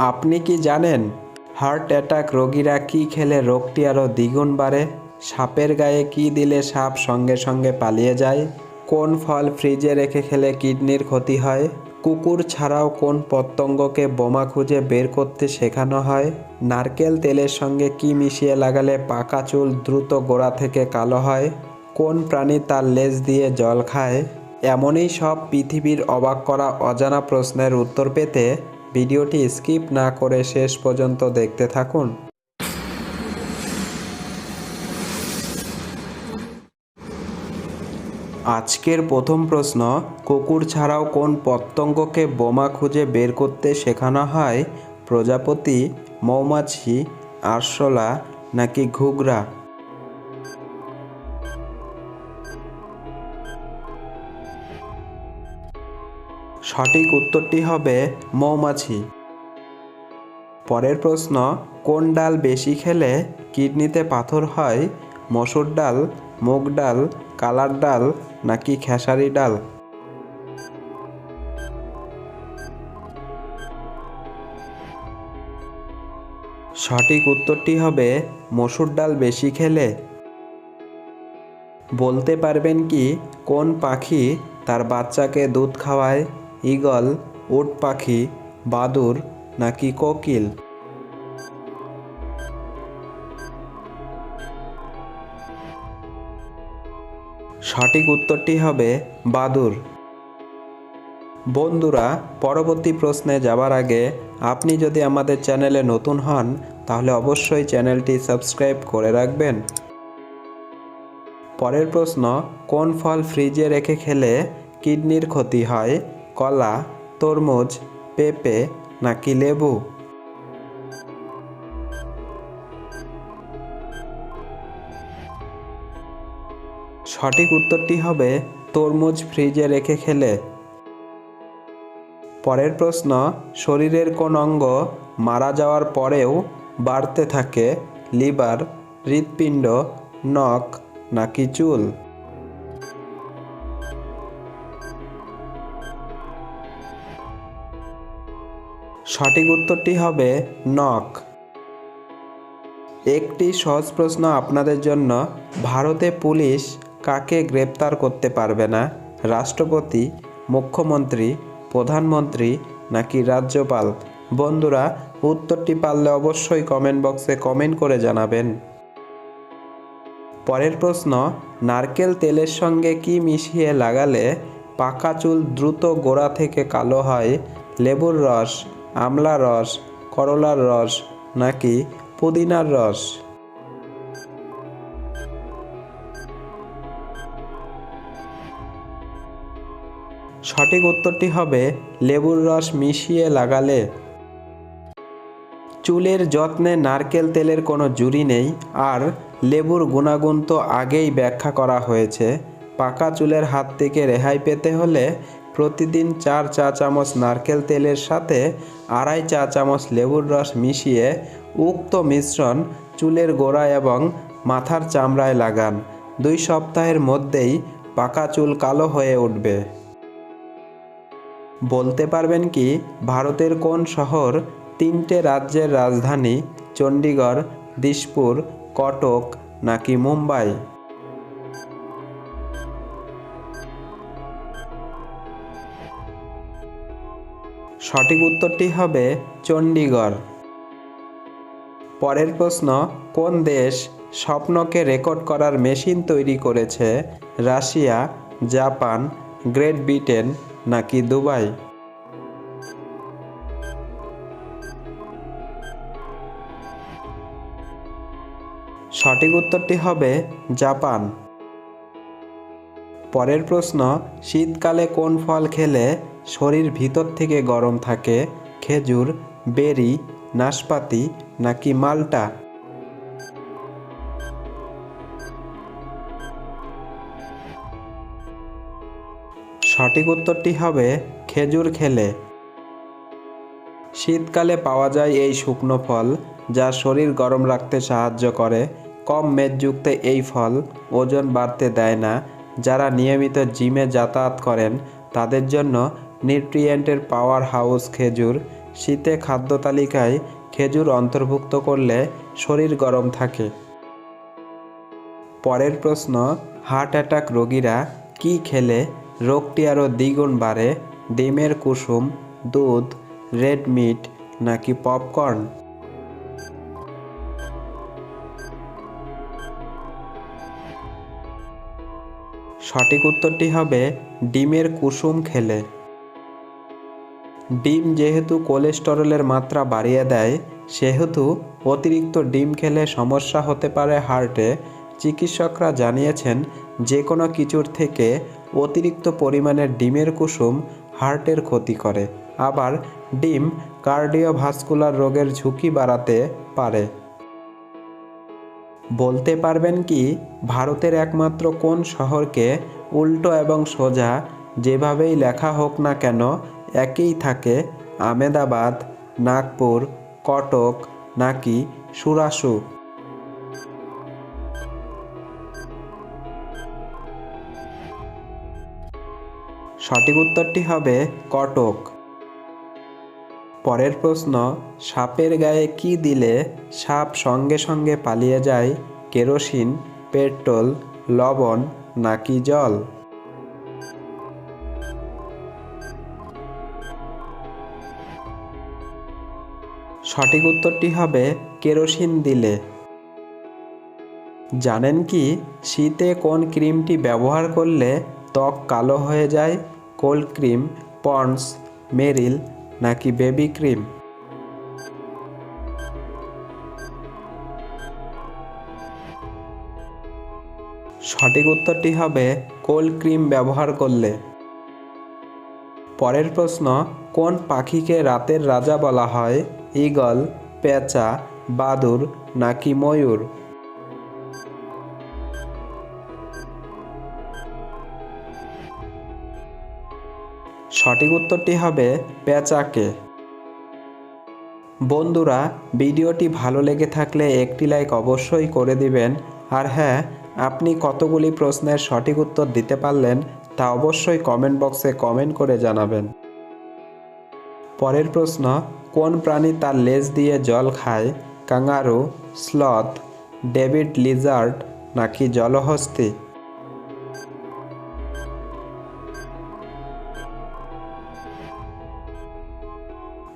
আপনি কি জানেন হার্ট অ্যাটাক রোগীরা কি খেলে রোগটি আরও দ্বিগুণ বাড়ে? সাপের গায়ে কি দিলে সাপ সঙ্গে সঙ্গে পালিয়ে যায়? কোন ফল ফ্রিজে রেখে খেলে কিডনির ক্ষতি হয়? কুকুর ছাড়াও কোন পতঙ্গকে বোমা খুঁজে বের করতে শেখানো হয়? নারকেল তেলের সঙ্গে কি মিশিয়ে লাগালে পাকা চুল দ্রুত গোড়া থেকে কালো হয়? কোন প্রাণী তার লেজ দিয়ে জল খায়? এমনই সব পৃথিবীর অবাক করা অজানা প্রশ্নের উত্তর পেতে ভিডিওটি স্কিপ না করে শেষ পর্যন্ত দেখতে থাকুন। আজকের প্রথম প্রশ্ন, কুকুর ছাড়াও কোন পতঙ্গকে বোমা খুঁজে বের করতে শেখানো হয়? প্রজাপতি, মৌমাছি, আরশোলা নাকি ঘুগরা? সঠিক উত্তরটি হবে মৌমাছি। পরের প্রশ্ন, কোন ডাল বেশি খেলে কিডনিতে পাথর হয়, মসুর ডাল, মুগ ডাল, কালার ডাল নাকি খেসারি ডাল? সঠিক উত্তরটি হবে, মসুর ডাল বেশি খেলে। বলতে পারবেন কি, কোন পাখি তার বাচ্চাকে দুধ খাওয়ায়? ঈগল, উট পাখি, বাদুর নাকি কোকিল? সঠিক উত্তরটি হবে বাদুর। বন্ধুরা, পরবর্তী প্রশ্নে যাবার আগে আপনি যদি আমাদের চ্যানেলে নতুন হন, তাহলে অবশ্যই চ্যানেলটি সাবস্ক্রাইব করে রাখবেন। পরের প্রশ্ন, কোন ফল ফ্রিজে রেখে খেলে কিডনির ক্ষতি হয়? কলা, তরমুজ, পেঁপে নাকি লেবু? সঠিক উত্তরটি হবে তরমুজ ফ্রিজে রেখে খেলে। পরের প্রশ্ন, শরীরের কোন অঙ্গ মারা যাওয়ার পরেও বাড়তে থাকে লিভার, হৃৎপিণ্ড, নখ নাকি চুল? সঠিক উত্তরটি হবে নখ একটি সহজ প্রশ্ন আপনাদের জন্য, ভারতে পুলিশ কাকে গ্রেপ্তার করতে পারবে না? রাষ্ট্রপতি, মুখ্যমন্ত্রী, প্রধানমন্ত্রী নাকি রাজ্যপাল? বন্ধুরা, উত্তরটি পারলে অবশ্যই কমেন্ট বক্সে কমেন্ট করে জানাবেন। পরের প্রশ্ন, নারকেল তেলের সঙ্গে কি মিশিয়ে লাগালে পাকা চুল দ্রুত গোড়া থেকে কালো হয়, লেবুর রস আমলা রস, করলার রস নাকি পুদিনার রস? সঠিক উত্তরটি হবে লেবুর রস মিশিয়ে লাগালে। চুলের যত্নে নারকেল তেলের কোনো জুড়ি নেই আর লেবুর গুণাগুণ তো আগেই ব্যাখ্যা করা হয়েছে। পাকা চুলের হাত থেকে রেহাই পেতে হলে প্রতিদিন চার চা চামচ নারকেল তেলের সাথে আড়াই চা চামচ লেবুর রস মিশিয়ে উক্ত মিশ্রণ চুলের গোড়া এবং মাথার চামড়ায় লাগান। দুই সপ্তাহের মধ্যেই পাকা চুল কালো হয়ে উঠবে। বলতে পারবেন কি, ভারতের কোন শহর তিনটে রাজ্যের রাজধানী, চণ্ডীগড় দিশপুর কটক নাকি মুম্বাই? সঠিক উত্তরটি হবে চণ্ডীগড়। পরের প্রশ্ন, কোন দেশ স্বপ্নকে রেকর্ড করার মেশিন তৈরি করেছে? রাশিয়া, জাপান, গ্রেট ব্রিটেন নাকি দুবাই? সঠিক উত্তরটি হবে জাপান। পরের প্রশ্ন, শীতকালে কোন ফল খেলে শরীর ভিতর থেকে গরম থাকে, খেজুর, বেরি, নাশপাতি নাকি মালটা? সঠিক উত্তরটি হবে খেজুর খেলে। শীতকালে পাওয়া যায় এই শুকনো ফল, যা শরীর গরম রাখতে সাহায্য করে। কম মেদযুক্ত এই ফল ওজন বাড়তে দেয় না। যারা নিয়মিত জিমে যাতায়াত করেন, তাদের জন্য নিউট্রিয়েন্টের পাওয়ার হাউস খেজুর শীতে খাদ্য তালিকায় খেজুর অন্তর্ভুক্ত করলে শরীর গরম থাকে। পরের প্রশ্ন হার্ট অ্যাটাক রোগীরা কি খেলে? রোগটি আরও দ্বিগুণ বাড়ে, ডিমের কুসুম, দুধ রেড মিট নাকি পপকর্ন সঠিক উত্তরটি হবে, ডিমের কুসুম খেলে। ডিম যেহেতু কোলেস্টেরলের মাত্রা বাড়িয়ে দেয়, সেহেতু অতিরিক্ত ডিম খেলে সমস্যা হতে পারে হার্টে। চিকিৎসকরা জানিয়েছেন যে কোনো কিছুর থেকে অতিরিক্ত পরিমাণে ডিমের কুসুম হার্টের ক্ষতি করে। আবার ডিম কার্ডিওভাস্কুলার রোগের ঝুঁকি বাড়াতে পারে। বলতে পারবেন কি, ভারতের একমাত্র কোন শহরকে উল্টো এবং সোজা যেভাবেই লেখা হোক না কেন একই থাকে আমেদাবাদ, নাগপুর, কটক নাকি সুরাসু? সঠিক উত্তরটি হবে কটক। পরের প্রশ্ন, সাপের গায়ে কি দিলে সাপ সঙ্গে সঙ্গে পালিয়ে যায় কেরোসিন, পেট্রোল, লবণ নাকি জল? সঠিক উত্তরটি হবে কেরোসিন দিলে। জানেন কি, শীতে কোন ক্রিমটি ব্যবহার করলে ত্বক কালো হয়ে যায়? কোল্ড ক্রিম, পন্ডস, মেরিল নাকি বেবি ক্রিম? সঠিক উত্তরটি হবে কোল্ড ক্রিম ব্যবহার করলে। পরের প্রশ্ন, কোন পাখিকে রাতের রাজা বলা হয়? ঈগল, পেঁচা, বাদুর নাকি ময়ূর? সঠিক উত্তরটি হবে পেঁচাকে। বন্ধুরা, ভিডিওটি ভালো লেগে থাকলে একটি লাইক অবশ্যই করে দিবেন। আর হ্যাঁ আপনি কতগুলি প্রশ্নের সঠিক উত্তর দিতে পারলেন তা অবশ্যই কমেন্ট বক্সে কমেন্ট করে জানাবেন। পরের প্রশ্ন, কোন প্রাণী তার লেজ দিয়ে জল খায়? কাঙ্গারু, স্লথ, ডেভিড লিজার্ড নাকি জলহস্তি?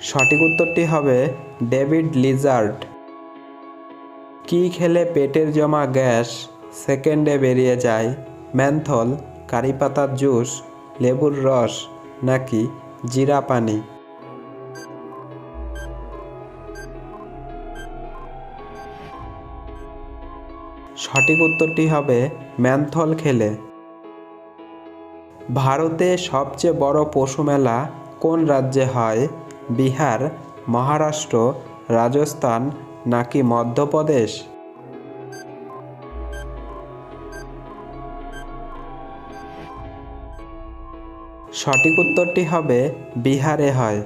সঠিক উত্তরটি হবে ডেভিড লিজার্ড। কি খেলে পেটের জমা গ্যাস সেকেন্ডে বেরিয়ে যায়? ম্যান্থল কারি পাতার জুস, লেবুর রস নাকি জিরা পানি? সঠিক উত্তরটি হবে ম্যান্থল খেলে। ভারতে সবচেয়ে বড় পশু মেলা কোন রাজ্যে হয়? বিহার, মহারাষ্ট্র, রাজস্থান নাকি মধ্যপ্রদেশ? সঠিক উত্তরটি হবে বিহারে হয়।